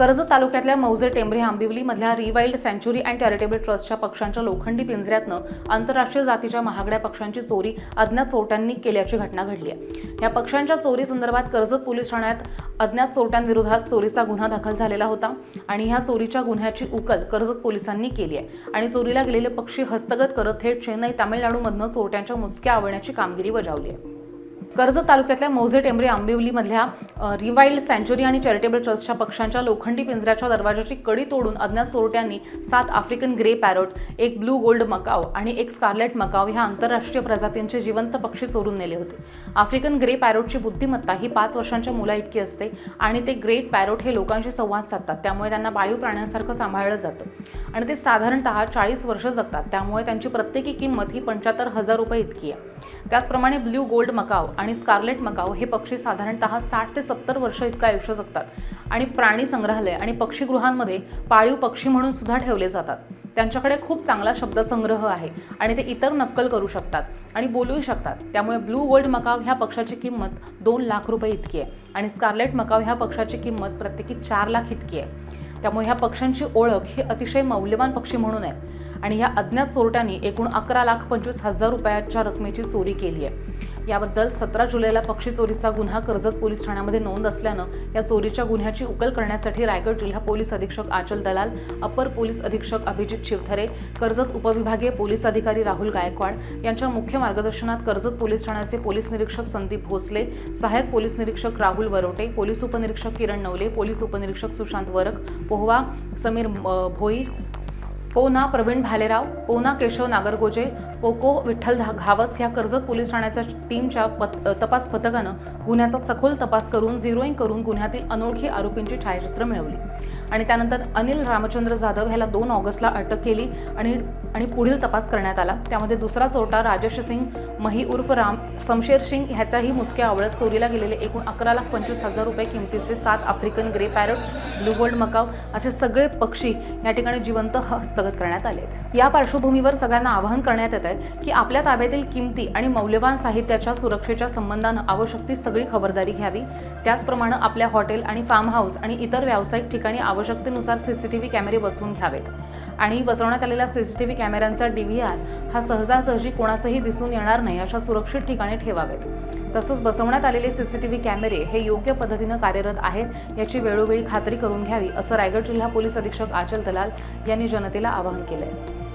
कर्जत तालुक्यातल्या मौजे टेंभरे आंबिवलीमधल्या रिवाईल्ड रिवाइल्ड सँच्युरी अँड चॅरिटेबल ट्रस्टच्या पक्षांच्या लोखंडी पिंजऱ्यातनं आंतरराष्ट्रीय जातीच्या महागड्या पक्षांची चोरी अज्ञात चोरट्यांनी केल्याची घटना घडली आहे. या पक्षांच्या चोरी संदर्भात कर्जत पोलीस ठाण्यात अज्ञात चोरट्यांविरोधात चोरीचा गुन्हा दाखल झालेला होता आणि ह्या चोरीच्या गुन्ह्याची उकल कर्जत पोलिसांनी केली आहे. आणि चोरीला गेलेले पक्षी हस्तगत करत थेट चेन्नई तामिळनाडूमधनं चोरट्यांच्या मुसक्या आवळण्याची कामगिरी बजावली आहे. कर्जत तालुक्यातल्या मौजे टेंबरे आंबिवलीमधल्या रिवाईल्ड रिवाइल्ड सँच्युरी आणि चॅरिटेबल ट्रस्टच्या पक्षांच्या लोखंडी पिंजऱ्याच्या दरवाजाची कडी तोडून अज्ञात चोरट्यांनी सात आफ्रिकन ग्रे पॅरोट एक ब्लू गोल्ड मकाव आणि एक स्कारलेट मकाव ह्या आंतरराष्ट्रीय प्रजातींचे जिवंत पक्षी चोरून नेले होते. आफ्रिकन ग्रे पॅरोटची बुद्धिमत्ता ही पाच वर्षांच्या मुला इतकी असते आणि ते ग्रेट पॅरोट हे लोकांशी संवाद साधतात त्यामुळे त्यांना पाळीव प्राण्यांसारखं सांभाळलं जातं. आणि ते साधारणतः चाळीस वर्ष जगतात. त्यामुळे त्यांची प्रत्येकी किंमत ही पंच्याहत्तर हजार रुपये इतकी आहे. त्याचप्रमाणे ब्ल्यू गोल्ड मकाव आणि स्कारलेट मकाव हे पक्षी साधारणतः साठ ते सत्तर वर्ष इतकं आयुष्य जगतात. आणि प्राणी संग्रहालय आणि पक्षीगृहांमध्ये पाळीव पक्षी म्हणून सुद्धा ठेवले जातात. त्यांच्याकडे खूप चांगला शब्दसंग्रह आहे आणि ते इतर नक्कल करू शकतात आणि बोलूही शकतात. त्यामुळे ब्लू गोल्ड मकाव ह्या पक्षाची किंमत दोन लाख रुपये इतकी आहे आणि स्कारलेट मकाव ह्या पक्षाची किंमत प्रत्येकी चार लाख इतकी आहे. त्यामुळे ह्या पक्ष्यांची ओळख ही अतिशय मौल्यवान पक्षी म्हणून आहे. आणि ह्या अज्ञात चोरट्यांनी एकूण अकरा लाख पंचवीस हजार रुपयाच्या रकमेची चोरी केली आहे. याबद्दल सतरा जुलैला पक्षी चोरीचा गुन्हा कर्जत पोलीस ठाण्यामध्ये नोंद असल्यानं या चोरीच्या गुन्ह्याची उकल करण्यासाठी रायगड जिल्हा पोलीस अधीक्षक आचल दलाल अपर पोलीस अधीक्षक अभिजित शिवथरे कर्जत उपविभागीय पोलीस अधिकारी राहुल गायकवाड यांच्या मुख्य मार्गदर्शनात कर्जत पोलीस ठाण्याचे पोलीस निरीक्षक संदीप भोसले सहाय्यक पोलीस निरीक्षक राहुल वरोटे पोलीस उपनिरीक्षक किरण नवले पोलीस उपनिरीक्षक सुशांत वरक पोहवा समीर भोईर पोना प्रवीण भालेराव पोना केशव नागरगोजे पोको विठ्ठल धा- घावस या कर्जत पोलीस ठाण्याच्या टीमच्या पत तपास पथकानं गुन्ह्याचा सखोल तपास करून झिरोईंग करून गुन्ह्यातील अनोळखी आरोपींची छायाचित्र मिळवली. आणि त्यानंतर अनिल रामचंद्र जाधव ह्याला दोन ऑगस्टला अटक केली आणि आणि पुढील तपास करण्यात आला. त्यामध्ये दुसरा चोरटा राजेश सिंग मही उर्फ राम शमशेर सिंग ह्याच्याही मुसक्या आवळत चोरीला गेलेले एकूण अकरा लाख पंचवीस हजार रुपये किमतीचे सात African grey parrot blue gold macaw असे सगळे पक्षी या ठिकाणी जिवंत हस्तगत करण्यात आले या पार्श्वभूमीवर सगळ्यांना आवाहन करण्यात येत आहे की आपल्या ताब्यातील किमती आणि मौल्यवान साहित्याच्या सुरक्षेच्या संबंधानं आवश्यक ती सगळी खबरदारी घ्यावी. त्याचप्रमाणे आपल्या हॉटेल आणि फार्म हाऊस आणि इतर व्यावसायिक ठिकाणी आवश्यकतेनुसार सी सी टी व्ही कॅमेरे बसवून घ्यावेत. आणि बसवण्यात आलेल्या सी सी टी व्ही कॅमेऱ्यांचा डी व्ही आर हा सहजासहजी कोणासही दिसून येणार नाही अशा सुरक्षित ठिकाणी ठेवावेत. तसंच बसवण्यात आलेले सी सी टी व्ही कॅमेरे हे योग्य पद्धतीनं कार्यरत आहेत याची वेळोवेळी खात्री करून घ्यावी असं रायगड जिल्हा पोलीस अधीक्षक आचल दलाल यांनी जनतेला आवाहन केलं आहे